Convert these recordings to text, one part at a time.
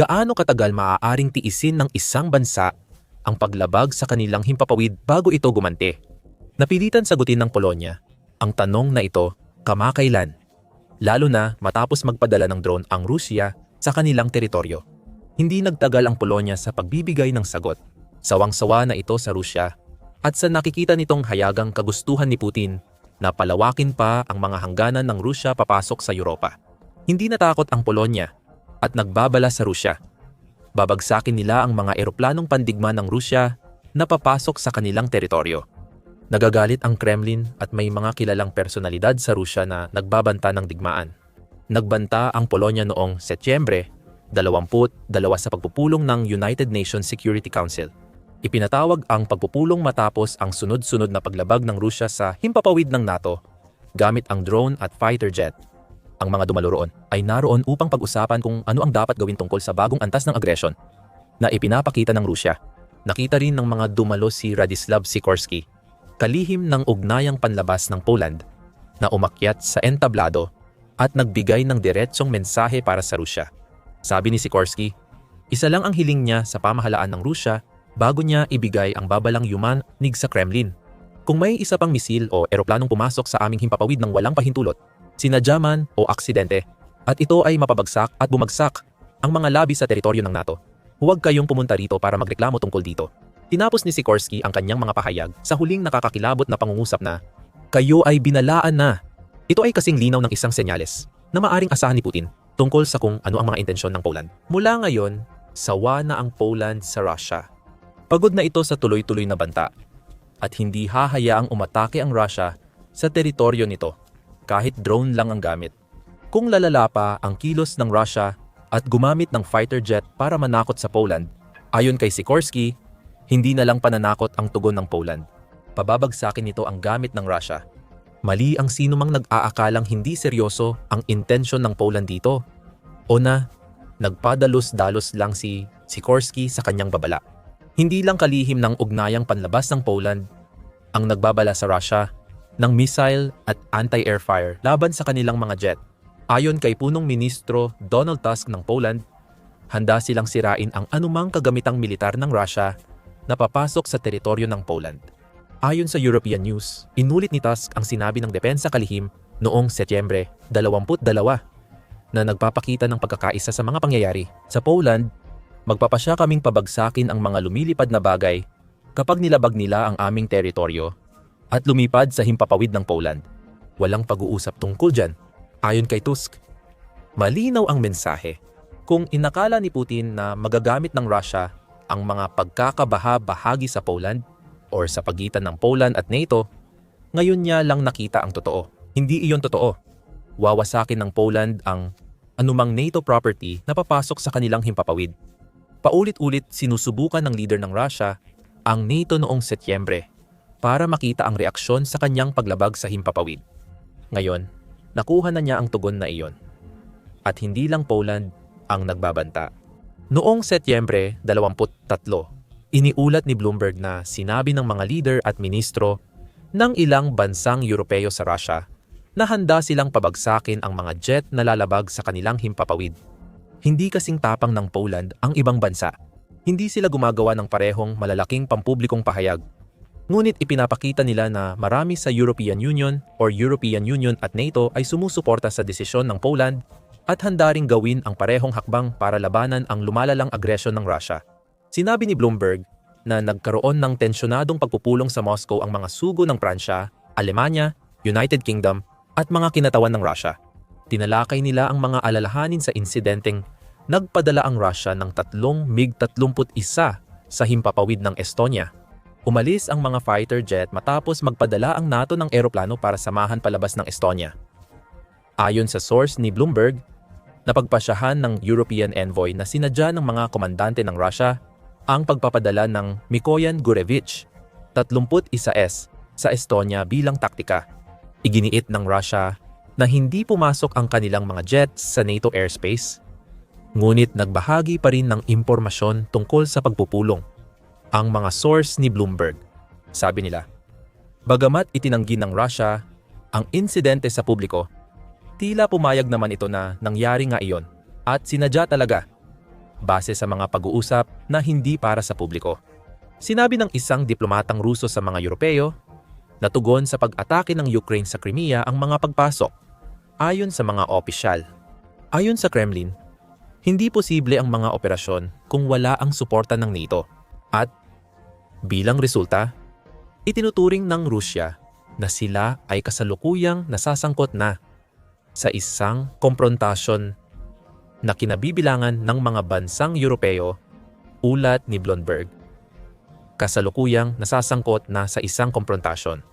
gaano katagal maaaring tiisin ng isang bansa ang paglabag sa kanilang himpapawid bago ito gumante. Napilitan sagutin ng Polonya ang tanong na ito kamakailan, lalo na matapos magpadala ng drone ang Rusya sa kanilang teritoryo. Hindi nagtagal ang Polonya sa pagbibigay ng sagot. Sawang-sawa na ito sa Rusya at sa nakikita nitong hayagang kagustuhan ni Putin na palawakin pa ang mga hangganan ng Rusya papasok sa Europa. Hindi natakot ang Polonya at nagbabala sa Rusya. Babagsakin nila ang mga eroplanong pandigma ng Rusya na papasok sa kanilang teritoryo. Nagagalit ang Kremlin at may mga kilalang personalidad sa Rusya na nagbabanta ng digmaan. Nagbanta ang Polonya noong Setyembre 22 sa pagpupulong ng United Nations Security Council. Ipinatawag ang pagpupulong matapos ang sunod-sunod na paglabag ng Rusya sa himpapawid ng NATO gamit ang drone at fighter jet. Ang mga dumalo roon ay naroon upang pag-usapan kung ano ang dapat gawin tungkol sa bagong antas ng agresyon na ipinapakita ng Rusya. Nakita rin ng mga dumalo si Radislav Sikorski, kalihim ng ugnayang panlabas ng Poland na umakyat sa entablado at nagbigay ng diretsong mensahe para sa Rusya. Sabi ni Sikorski, isa lang ang hiling niya sa pamahalaan ng Rusya bago niya ibigay ang babalang yumanig sa Kremlin. Kung may isa pang misil o eroplanong pumasok sa aming himpapawid ng walang pahintulot, sinadya man o aksidente, at ito ay mapabagsak at bumagsak ang mga labi sa teritoryo ng NATO, huwag kayong pumunta rito para magreklamo tungkol dito. Tinapos ni Sikorsky ang kanyang mga pahayag sa huling nakakakilabot na pangungusap na, Kayo ay binalaan na. Ito ay kasing linaw ng isang senyales na maaring asahan ni Putin tungkol sa kung ano ang mga intensyon ng Poland. Mula ngayon, sawa na ang Poland sa Russia Pagod na ito sa tuloy-tuloy na banta at hindi hahayaang umatake ang Russia sa teritoryo nito kahit drone lang ang gamit. Kung lalala pa ang kilos ng Russia at gumamit ng fighter jet para manakot sa Poland, ayon kay Sikorsky, hindi na lang pananakot ang tugon ng Poland. Pababagsakin nito ang gamit ng Russia. Mali ang sino mang nag-aakalang hindi seryoso ang intensyon ng Poland dito. O na, nagpadalos-dalos lang si Sikorsky sa kanyang babala. Hindi lang kalihim ng ugnayang panlabas ng Poland ang nagbabala sa Russia ng missile at anti-air fire laban sa kanilang mga jet. Ayon kay punong ministro Donald Tusk ng Poland, handa silang sirain ang anumang kagamitang militar ng Russia na papasok sa teritoryo ng Poland. Ayon sa European News, inulit ni Tusk ang sinabi ng depensa kalihim noong Setyembre 22 na nagpapakita ng pagkakaisa sa mga pangyayari. Sa Poland, Magpapasya kaming pabagsakin ang mga lumilipad na bagay kapag nilabag nila ang aming teritoryo at lumipad sa himpapawid ng Poland. Walang pag-uusap tungkol dyan. Ayon kay Tusk, malinaw ang mensahe. Kung inakala ni Putin na magagamit ng Russia ang mga pagkakabaha-bahagi sa Poland or sa pagitan ng Poland at NATO, ngayon niya lang nakita ang totoo. Hindi iyon totoo. Wawasakin ng Poland ang anumang NATO property na papasok sa kanilang himpapawid. Paulit-ulit sinusubukan ng leader ng Russia ang NATO noong Setyembre para makita ang reaksyon sa kanyang paglabag sa himpapawid. Ngayon, nakuha na niya ang tugon na iyon. At hindi lang Poland ang nagbabanta. Noong Setyembre 23, iniulat ni Bloomberg na sinabi ng mga leader at ministro ng ilang bansang Europeo sa Russia na handa silang pabagsakin ang mga jet na lalabag sa kanilang himpapawid hindi kasing tapang ng Poland ang ibang bansa. Hindi sila gumagawa ng parehong malalaking pampublikong pahayag. Ngunit ipinapakita nila na marami sa European Union or European Union at NATO ay sumusuporta sa desisyon ng Poland at handa ring gawin ang parehong hakbang para labanan ang lumalalang agresyon ng Russia. Sinabi ni Bloomberg na nagkaroon ng tensyonadong pagpupulong sa Moscow ang mga sugo ng Pransya, Alemanya, United Kingdom at mga kinatawan ng Russia. Tinalakay nila ang mga alalahanin sa insidenteng nagpadala ang Russia ng tatlong MiG-31 sa himpapawid ng Estonia. Umalis ang mga fighter jet matapos magpadala ang NATO ng eroplano para samahan palabas ng Estonia. Ayon sa source ni Bloomberg, napagpasyahan ng European envoy na sinadya ng mga komandante ng Russia ang pagpapadala ng Mikoyan Gurevich, 31S, sa Estonia bilang taktika. Iginiit ng Russia na hindi pumasok ang kanilang mga jets sa NATO airspace, ngunit nagbahagi pa rin ng impormasyon tungkol sa pagpupulong. Ang mga source ni Bloomberg, sabi nila, bagamat itinanggi ng Russia ang insidente sa publiko, tila pumayag naman ito na nangyari nga iyon at sinadya talaga. base sa mga pag-uusap na hindi para sa publiko. Sinabi ng isang diplomatang Ruso sa mga Europeo na tugon sa pag-atake ng Ukraine sa Crimea ang mga pagpasok ayon sa mga opisyal. Ayon sa Kremlin, hindi posible ang mga operasyon kung wala ang suporta ng NATO. At bilang resulta, itinuturing ng Rusya na sila ay kasalukuyang nasasangkot na sa isang komprontasyon na kinabibilangan ng mga bansang Europeo ulat ni Blomberg. Kasalukuyang nasasangkot na sa isang komprontasyon.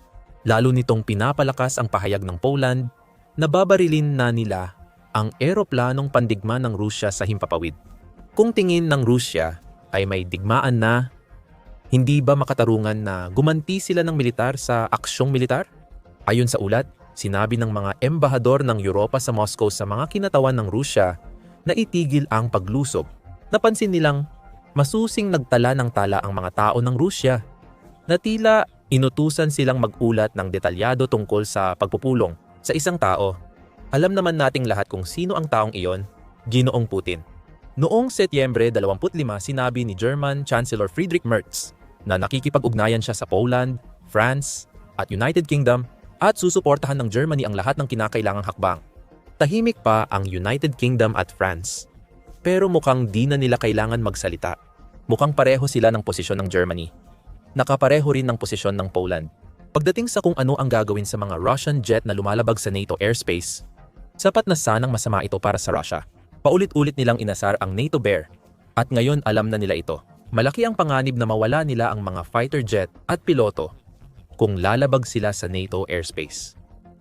Lalo nitong pinapalakas ang pahayag ng Poland na babarilin na nila ang eroplanong pandigma ng Rusya sa himpapawid. Kung tingin ng Rusya ay may digmaan na, hindi ba makatarungan na gumanti sila ng militar sa aksyong militar? Ayon sa ulat, sinabi ng mga embahador ng Europa sa Moscow sa mga kinatawan ng Rusya na itigil ang paglusob. Napansin nilang masusing nagtala ng tala ang mga tao ng Rusya na tila inutusan silang magulat ng detalyado tungkol sa pagpupulong sa isang tao. Alam naman nating lahat kung sino ang taong iyon, Ginoong Putin. Noong Setyembre 25 sinabi ni German Chancellor Friedrich Merz na nakikipag-ugnayan siya sa Poland, France at United Kingdom at susuportahan ng Germany ang lahat ng kinakailangang hakbang. Tahimik pa ang United Kingdom at France. Pero mukhang di na nila kailangan magsalita. Mukhang pareho sila ng posisyon ng Germany. Nakapareho rin ng posisyon ng Poland. Pagdating sa kung ano ang gagawin sa mga Russian jet na lumalabag sa NATO airspace, sapat na sanang masama ito para sa Russia. Paulit-ulit nilang inasar ang NATO Bear at ngayon alam na nila ito. Malaki ang panganib na mawala nila ang mga fighter jet at piloto kung lalabag sila sa NATO airspace.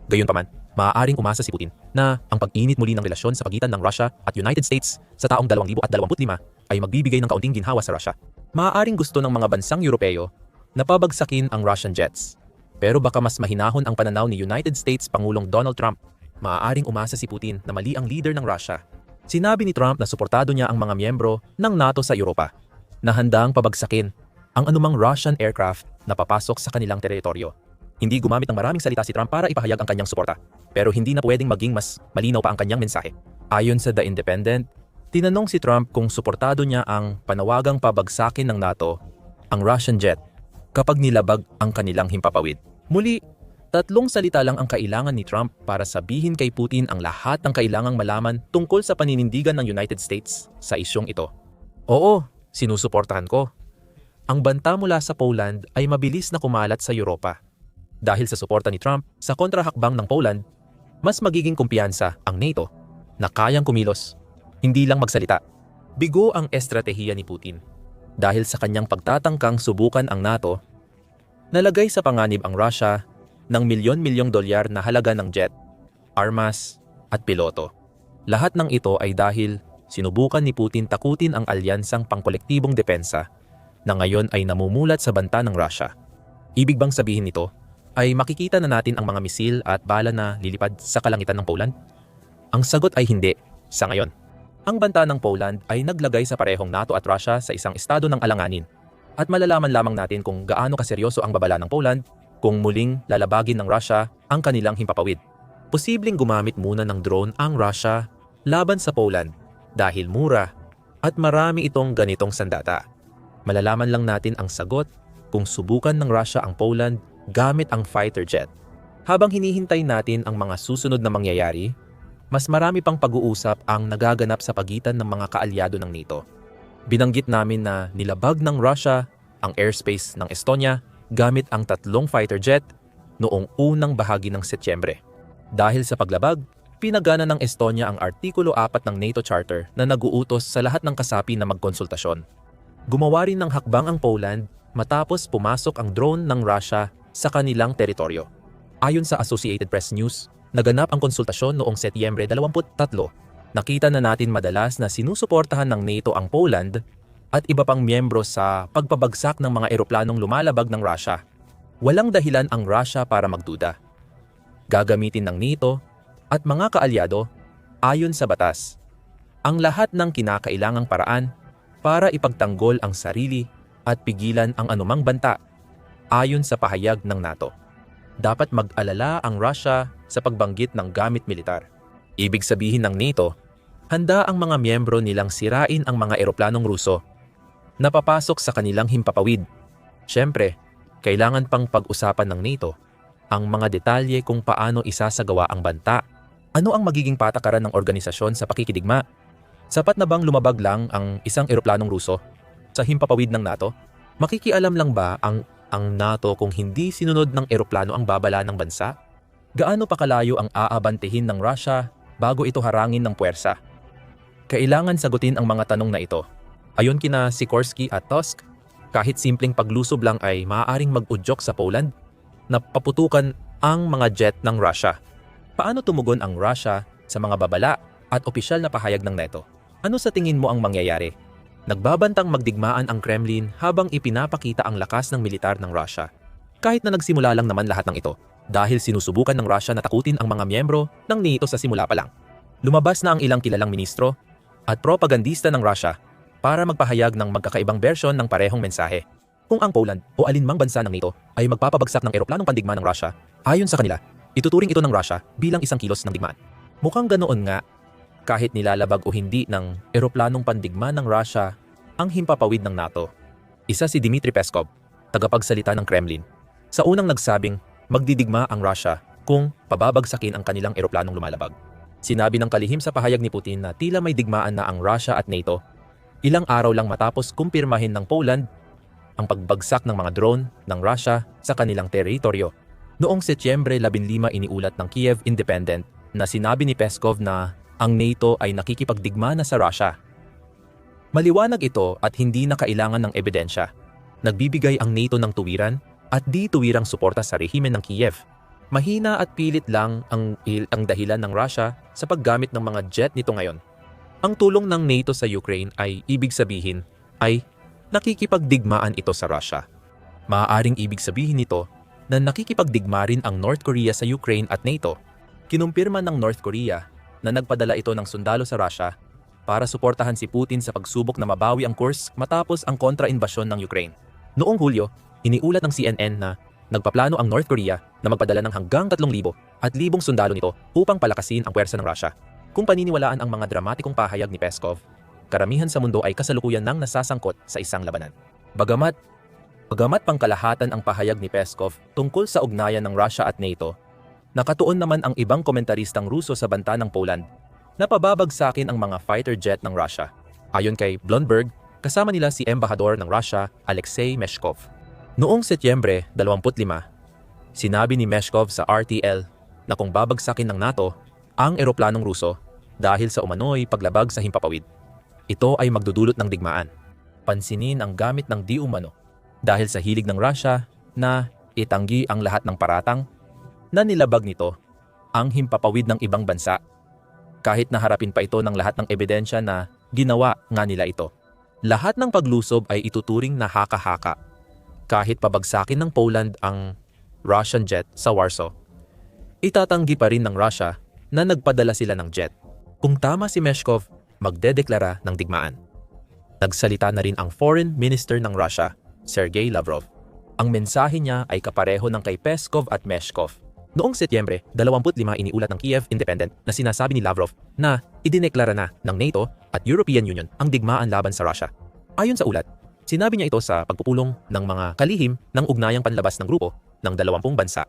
Gayunpaman, maaaring umasa si Putin na ang pag-init muli ng relasyon sa pagitan ng Russia at United States sa taong 2025 ay magbibigay ng kaunting ginhawa sa Russia. Maaaring gusto ng mga bansang Europeo na pabagsakin ang Russian jets. Pero baka mas mahinahon ang pananaw ni United States Pangulong Donald Trump. Maaaring umasa si Putin na mali ang leader ng Russia. Sinabi ni Trump na suportado niya ang mga miyembro ng NATO sa Europa na handang pabagsakin ang anumang Russian aircraft na papasok sa kanilang teritoryo. Hindi gumamit ng maraming salita si Trump para ipahayag ang kanyang suporta, pero hindi na pwedeng maging mas malinaw pa ang kanyang mensahe. Ayon sa The Independent, tinanong si Trump kung suportado niya ang panawagang pabagsakin ng NATO ang Russian jet kapag nilabag ang kanilang himpapawid. Muli, tatlong salita lang ang kailangan ni Trump para sabihin kay Putin ang lahat ng kailangang malaman tungkol sa paninindigan ng United States sa isyong ito. Oo, sinusuportahan ko. Ang banta mula sa Poland ay mabilis na kumalat sa Europa. Dahil sa suporta ni Trump sa kontrahakbang ng Poland, mas magiging kumpiyansa ang NATO na kayang kumilos, hindi lang magsalita. Bigo ang estratehiya ni Putin. Dahil sa kanyang pagtatangkang subukan ang NATO, nalagay sa panganib ang Russia ng milyon-milyong dolyar na halaga ng jet, armas, at piloto. Lahat ng ito ay dahil sinubukan ni Putin takutin ang alyansang pangkolektibong depensa na ngayon ay namumulat sa banta ng Russia. Ibig bang sabihin nito ay makikita na natin ang mga misil at bala na lilipad sa kalangitan ng Poland? Ang sagot ay hindi, sa ngayon. Ang banta ng Poland ay naglagay sa parehong NATO at Russia sa isang estado ng alanganin. At malalaman lamang natin kung gaano kaseryoso ang babala ng Poland kung muling lalabagin ng Russia ang kanilang himpapawid. Posibleng gumamit muna ng drone ang Russia laban sa Poland dahil mura at marami itong ganitong sandata. Malalaman lang natin ang sagot kung subukan ng Russia ang Poland gamit ang fighter jet. Habang hinihintay natin ang mga susunod na mangyayari, mas marami pang pag-uusap ang nagaganap sa pagitan ng mga kaalyado ng NATO. Binanggit namin na nilabag ng Russia ang airspace ng Estonia gamit ang tatlong fighter jet noong unang bahagi ng Setyembre. Dahil sa paglabag, pinagana ng Estonia ang Artikulo 4 ng NATO Charter na naguutos sa lahat ng kasapi na magkonsultasyon. Gumawa rin ng hakbang ang Poland matapos pumasok ang drone ng Russia sa kanilang teritoryo. Ayon sa Associated Press News, naganap ang konsultasyon noong Setyembre 23. Nakita na natin madalas na sinusuportahan ng NATO ang Poland at iba pang miyembro sa pagpabagsak ng mga eroplanong lumalabag ng Russia. Walang dahilan ang Russia para magduda. Gagamitin ng NATO at mga kaalyado ayon sa batas ang lahat ng kinakailangang paraan para ipagtanggol ang sarili at pigilan ang anumang banta ayon sa pahayag ng NATO. Dapat mag-alala ang Russia sa pagbanggit ng gamit militar. Ibig sabihin ng NATO, Handa ang mga miyembro nilang sirain ang mga eroplanong Ruso na papasok sa kanilang himpapawid. Siyempre, kailangan pang pag-usapan ng NATO ang mga detalye kung paano isasagawa ang banta. Ano ang magiging patakaran ng organisasyon sa pakikidigma? Sapat na bang lumabag lang ang isang eroplanong Ruso sa himpapawid ng NATO? Makikialam lang ba ang ang NATO kung hindi sinunod ng eroplano ang babala ng bansa? Gaano pa kalayo ang aabantihin ng Russia bago ito harangin ng puwersa? Kailangan sagutin ang mga tanong na ito. Ayon kina Sikorsky at Tusk, kahit simpleng paglusob lang ay maaaring mag-udyok sa Poland na paputukan ang mga jet ng Russia. Paano tumugon ang Russia sa mga babala at opisyal na pahayag ng NATO? Ano sa tingin mo ang mangyayari? Nagbabantang magdigmaan ang Kremlin habang ipinapakita ang lakas ng militar ng Russia. Kahit na nagsimula lang naman lahat ng ito, dahil sinusubukan ng Russia na takutin ang mga miyembro ng NATO sa simula pa lang. Lumabas na ang ilang kilalang ministro at propagandista ng Russia para magpahayag ng magkakaibang bersyon ng parehong mensahe. Kung ang Poland o alinmang bansa ng NATO ay magpapabagsak ng eroplanong pandigma ng Russia, ayon sa kanila, ituturing ito ng Russia bilang isang kilos ng digmaan. Mukhang ganoon nga kahit nilalabag o hindi ng eroplanong pandigma ng Russia ang himpapawid ng NATO. Isa si Dmitry Peskov, tagapagsalita ng Kremlin, sa unang nagsabing magdidigma ang Russia kung pababagsakin ang kanilang eroplanong lumalabag. Sinabi ng kalihim sa pahayag ni Putin na tila may digmaan na ang Russia at NATO ilang araw lang matapos kumpirmahin ng Poland ang pagbagsak ng mga drone ng Russia sa kanilang teritoryo. Noong Setyembre 15 iniulat ng Kiev Independent na sinabi ni Peskov na ang NATO ay nakikipagdigma na sa Russia. Maliwanag ito at hindi na kailangan ng ebidensya. Nagbibigay ang NATO ng tuwiran at di tuwirang suporta sa rehimen ng Kiev. Mahina at pilit lang ang, ang dahilan ng Russia sa paggamit ng mga jet nito ngayon. Ang tulong ng NATO sa Ukraine ay ibig sabihin ay nakikipagdigmaan ito sa Russia. Maaaring ibig sabihin nito na nakikipagdigma rin ang North Korea sa Ukraine at NATO. Kinumpirma ng North Korea na nagpadala ito ng sundalo sa Russia para suportahan si Putin sa pagsubok na mabawi ang Kursk matapos ang kontra-inbasyon ng Ukraine. Noong Hulyo, iniulat ng CNN na nagpaplano ang North Korea na magpadala ng hanggang 3,000 at libong sundalo nito upang palakasin ang pwersa ng Russia. Kung paniniwalaan ang mga dramatikong pahayag ni Peskov, karamihan sa mundo ay kasalukuyan nang nasasangkot sa isang labanan. Bagamat Bagamat pangkalahatan ang pahayag ni Peskov tungkol sa ugnayan ng Russia at NATO, nakatuon naman ang ibang komentaristang Ruso sa banta ng Poland na pababagsakin ang mga fighter jet ng Russia. Ayon kay Blomberg, kasama nila si Embahador ng Russia, Alexei Meshkov. Noong Setyembre 25, sinabi ni Meshkov sa RTL na kung babagsakin ng NATO ang eroplanong Ruso dahil sa umano'y paglabag sa himpapawid, ito ay magdudulot ng digmaan. Pansinin ang gamit ng di umano dahil sa hilig ng Russia na itanggi ang lahat ng paratang na nilabag nito ang himpapawid ng ibang bansa kahit na harapin pa ito ng lahat ng ebidensya na ginawa nga nila ito. Lahat ng paglusob ay ituturing na haka-haka kahit pabagsakin ng Poland ang Russian jet sa Warsaw. Itatanggi pa rin ng Russia na nagpadala sila ng jet. Kung tama si Meshkov, magdedeklara ng digmaan. Nagsalita na rin ang Foreign Minister ng Russia Sergei Lavrov. Ang mensahe niya ay kapareho ng kay Peskov at Meshkov. Noong Setyembre, 25 iniulat ng Kiev Independent na sinasabi ni Lavrov na idineklara na ng NATO at European Union ang digmaan laban sa Russia. Ayon sa ulat, sinabi niya ito sa pagpupulong ng mga kalihim ng ugnayang panlabas ng grupo ng 20 bansa.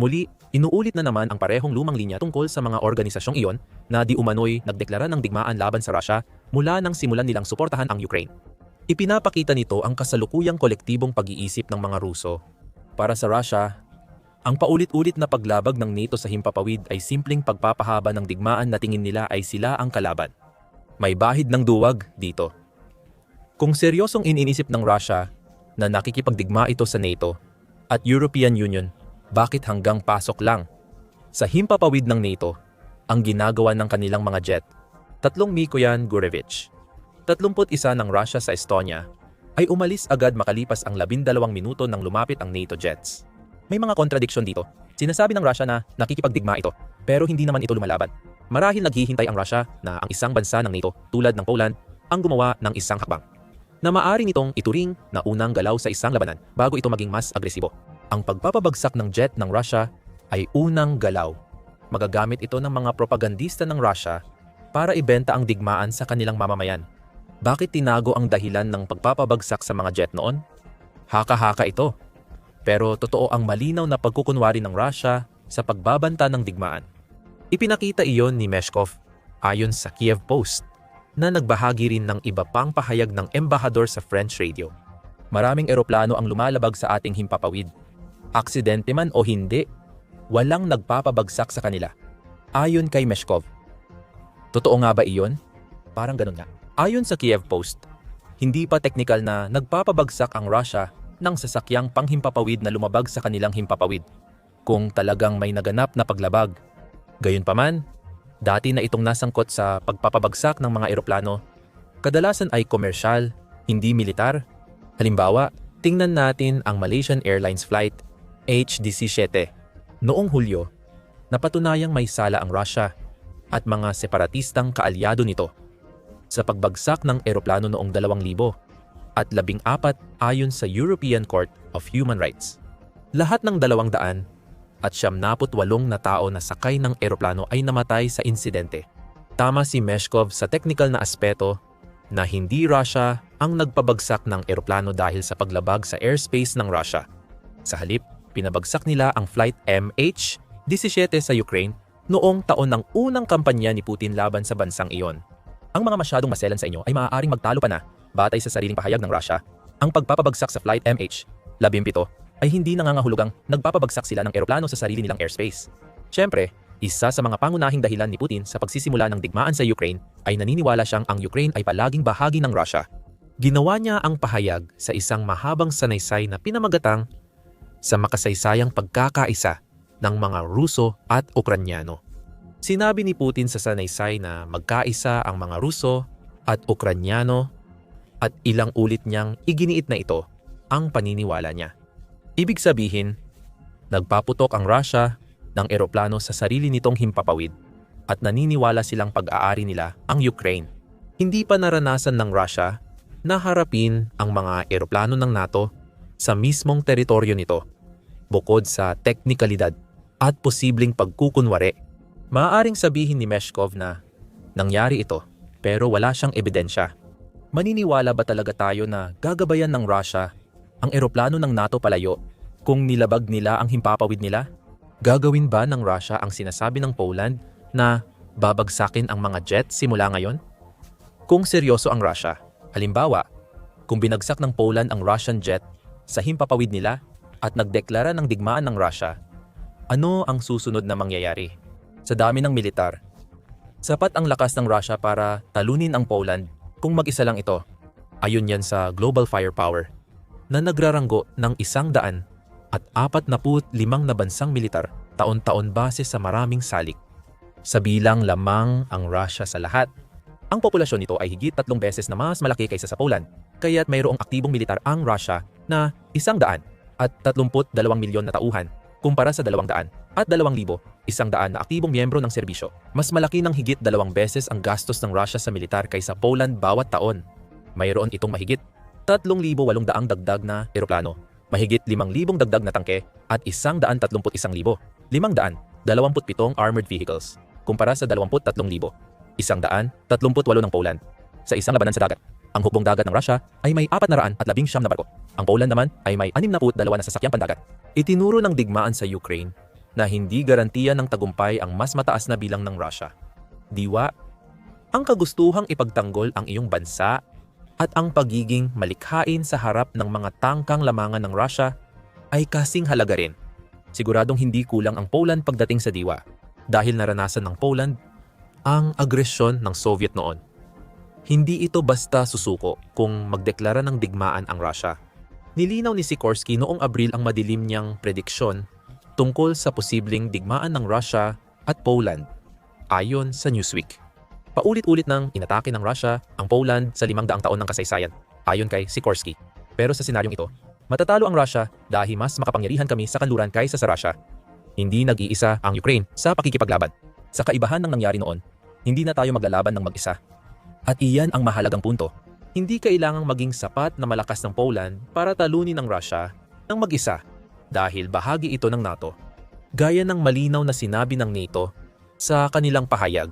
Muli, inuulit na naman ang parehong lumang linya tungkol sa mga organisasyong iyon na di umano'y nagdeklara ng digmaan laban sa Russia mula nang simulan nilang suportahan ang Ukraine. Ipinapakita nito ang kasalukuyang kolektibong pag-iisip ng mga Ruso. Para sa Russia, ang paulit-ulit na paglabag ng NATO sa himpapawid ay simpleng pagpapahaba ng digmaan na tingin nila ay sila ang kalaban. May bahid ng duwag dito. Kung seryosong iniisip ng Russia na nakikipagdigma ito sa NATO at European Union, bakit hanggang pasok lang? Sa himpapawid ng NATO, ang ginagawa ng kanilang mga jet, tatlong Mikoyan Gurevich, 31 ng Russia sa Estonia, ay umalis agad makalipas ang 12 minuto nang lumapit ang NATO jets. May mga kontradiksyon dito. Sinasabi ng Russia na nakikipagdigma ito, pero hindi naman ito lumalaban. Marahil naghihintay ang Russia na ang isang bansa ng NATO tulad ng Poland ang gumawa ng isang hakbang na maaari nitong ituring na unang galaw sa isang labanan bago ito maging mas agresibo. Ang pagpapabagsak ng jet ng Russia ay unang galaw. Magagamit ito ng mga propagandista ng Russia para ibenta ang digmaan sa kanilang mamamayan. Bakit tinago ang dahilan ng pagpapabagsak sa mga jet noon? Haka-haka ito. Pero totoo ang malinaw na pagkukunwari ng Russia sa pagbabanta ng digmaan. Ipinakita iyon ni Meshkov ayon sa Kiev Post na nagbahagi rin ng iba pang pahayag ng embahador sa French radio. Maraming eroplano ang lumalabag sa ating himpapawid. Aksidente man o hindi, walang nagpapabagsak sa kanila. Ayon kay Meshkov. Totoo nga ba iyon? Parang ganun nga. Ayon sa Kiev Post, hindi pa teknikal na nagpapabagsak ang Russia ng sasakyang panghimpapawid na lumabag sa kanilang himpapawid kung talagang may naganap na paglabag. Gayunpaman, dati na itong nasangkot sa pagpapabagsak ng mga eroplano, kadalasan ay komersyal, hindi militar. Halimbawa, tingnan natin ang Malaysian Airlines flight HDC-7. Noong Hulyo, napatunayang may sala ang Russia at mga separatistang kaalyado nito sa pagbagsak ng eroplano noong 2000 at 14 ayon sa European Court of Human Rights. Lahat ng 200 at 78 na tao na sakay ng eroplano ay namatay sa insidente. Tama si Meshkov sa technical na aspeto na hindi Russia ang nagpabagsak ng eroplano dahil sa paglabag sa airspace ng Russia. Sa halip, pinabagsak nila ang flight MH17 sa Ukraine noong taon ng unang kampanya ni Putin laban sa bansang iyon. Ang mga masyadong maselan sa inyo ay maaaring magtalo pa na, batay sa sariling pahayag ng Russia, ang pagpapabagsak sa flight MH17 ay hindi nangangahulugang nagpapabagsak sila ng eroplano sa sarili nilang airspace. Siyempre, isa sa mga pangunahing dahilan ni Putin sa pagsisimula ng digmaan sa Ukraine ay naniniwala siyang ang Ukraine ay palaging bahagi ng Russia. Ginawa niya ang pahayag sa isang mahabang sanaysay na pinamagatang sa makasaysayang pagkakaisa ng mga Ruso at Ukranyano. Sinabi ni Putin sa sanaysay na magkaisa ang mga Ruso at Ukranyano at ilang ulit niyang iginiit na ito ang paniniwala niya. Ibig sabihin, nagpaputok ang Russia ng eroplano sa sarili nitong himpapawid at naniniwala silang pag-aari nila ang Ukraine. Hindi pa naranasan ng Russia na harapin ang mga eroplano ng NATO sa mismong teritoryo nito bukod sa teknikalidad at posibleng pagkukunwari. Maaaring sabihin ni Meshkov na nangyari ito pero wala siyang ebidensya. Maniniwala ba talaga tayo na gagabayan ng Russia ang eroplano ng NATO palayo kung nilabag nila ang himpapawid nila? Gagawin ba ng Russia ang sinasabi ng Poland na babagsakin ang mga jet simula ngayon? Kung seryoso ang Russia, halimbawa, kung binagsak ng Poland ang Russian jet sa himpapawid nila at nagdeklara ng digmaan ng Russia, ano ang susunod na mangyayari? Sa dami ng militar, sapat ang lakas ng Russia para talunin ang Poland kung mag-isa lang ito. Ayon yan sa Global Firepower na nagraranggo ng isang daan at apat na limang na bansang militar taon-taon base sa maraming salik. Sa bilang lamang ang Russia sa lahat. Ang populasyon nito ay higit tatlong beses na mas malaki kaysa sa Poland, kaya't mayroong aktibong militar ang Russia na isang daan at 32 milyon na tauhan kumpara sa 200 at 2,000 isang daan na aktibong miyembro ng serbisyo. Mas malaki ng higit dalawang beses ang gastos ng Russia sa militar kaysa Poland bawat taon. Mayroon itong mahigit 3,800 dagdag na eroplano, mahigit 5,000 dagdag na tangke at 131,000, 527 armored vehicles kumpara sa 23,000, 138 ng Poland sa isang labanan sa dagat. Ang hukbong dagat ng Russia ay may 400 at 19 na barko. Ang Poland naman ay may 62 na sasakyang pandagat. Itinuro ng digmaan sa Ukraine na hindi garantiya ng tagumpay ang mas mataas na bilang ng Russia. Diwa, ang kagustuhang ipagtanggol ang iyong bansa at ang pagiging malikhain sa harap ng mga tangkang lamangan ng Russia ay kasing halaga rin. Siguradong hindi kulang ang Poland pagdating sa diwa dahil naranasan ng Poland ang agresyon ng Soviet noon. Hindi ito basta susuko kung magdeklara ng digmaan ang Russia. Nilinaw ni Sikorsky noong Abril ang madilim niyang prediksyon tungkol sa posibleng digmaan ng Russia at Poland, ayon sa Newsweek. Paulit-ulit nang inatake ng Russia ang Poland sa limang daang taon ng kasaysayan, ayon kay Sikorsky. Pero sa senaryong ito, matatalo ang Russia dahil mas makapangyarihan kami sa kanluran kaysa sa Russia. Hindi nag-iisa ang Ukraine sa pakikipaglaban. Sa kaibahan ng nangyari noon, hindi na tayo maglalaban ng mag-isa at iyan ang mahalagang punto. Hindi kailangang maging sapat na malakas ng Poland para talunin ang Russia ng mag-isa dahil bahagi ito ng NATO. Gaya ng malinaw na sinabi ng NATO sa kanilang pahayag,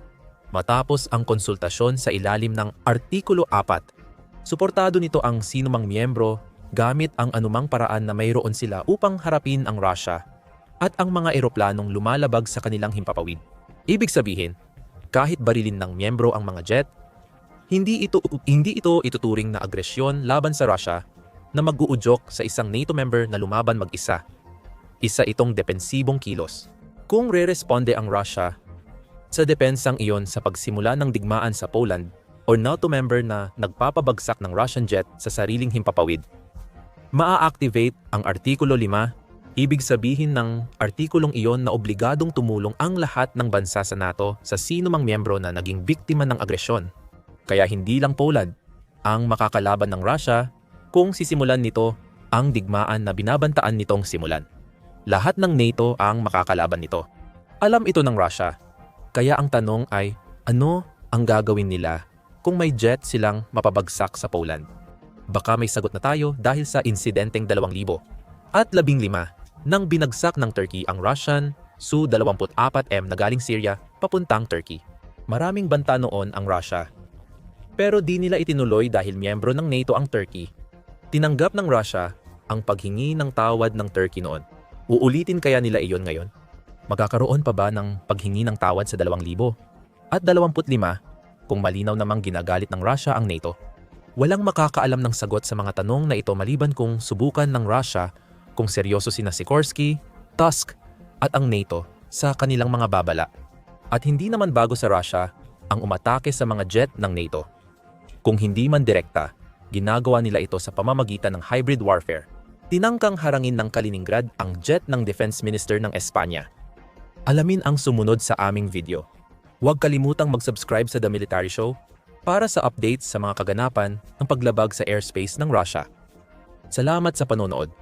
matapos ang konsultasyon sa ilalim ng Artikulo 4. Suportado nito ang sinumang miyembro gamit ang anumang paraan na mayroon sila upang harapin ang Russia at ang mga eroplanong lumalabag sa kanilang himpapawid. Ibig sabihin, kahit barilin ng miyembro ang mga jet, hindi ito hindi ito ituturing na agresyon laban sa Russia na mag-uudyok sa isang NATO member na lumaban mag-isa. Isa itong depensibong kilos. Kung re-responde ang Russia sa depensang iyon sa pagsimula ng digmaan sa Poland o NATO member na nagpapabagsak ng Russian jet sa sariling himpapawid, maa-activate ang Artikulo 5, ibig sabihin ng artikulong iyon na obligadong tumulong ang lahat ng bansa sa NATO sa sino mang miyembro na naging biktima ng agresyon. Kaya hindi lang Poland ang makakalaban ng Russia kung sisimulan nito ang digmaan na binabantaan nitong simulan. Lahat ng NATO ang makakalaban nito. Alam ito ng Russia. Kaya ang tanong ay, ano ang gagawin nila kung may jet silang mapabagsak sa Poland? Baka may sagot na tayo dahil sa insidenteng 2,000 at 15 nang binagsak ng Turkey ang Russian Su-24M na galing Syria papuntang Turkey. Maraming banta noon ang Russia. Pero di nila itinuloy dahil miyembro ng NATO ang Turkey. Tinanggap ng Russia ang paghingi ng tawad ng Turkey noon. Uulitin kaya nila iyon ngayon? Magkakaroon pa ba ng paghingi ng tawad sa 2,000 at 25 kung malinaw namang ginagalit ng Russia ang NATO? Walang makakaalam ng sagot sa mga tanong na ito maliban kung subukan ng Russia kung seryoso sina Sikorsky, Tusk at ang NATO sa kanilang mga babala. At hindi naman bago sa Russia ang umatake sa mga jet ng NATO. Kung hindi man direkta, ginagawa nila ito sa pamamagitan ng hybrid warfare. Tinangkang harangin ng Kaliningrad ang jet ng Defense Minister ng Espanya. Alamin ang sumunod sa aming video. Huwag kalimutang mag-subscribe sa The Military Show para sa updates sa mga kaganapan ng paglabag sa airspace ng Russia. Salamat sa panonood.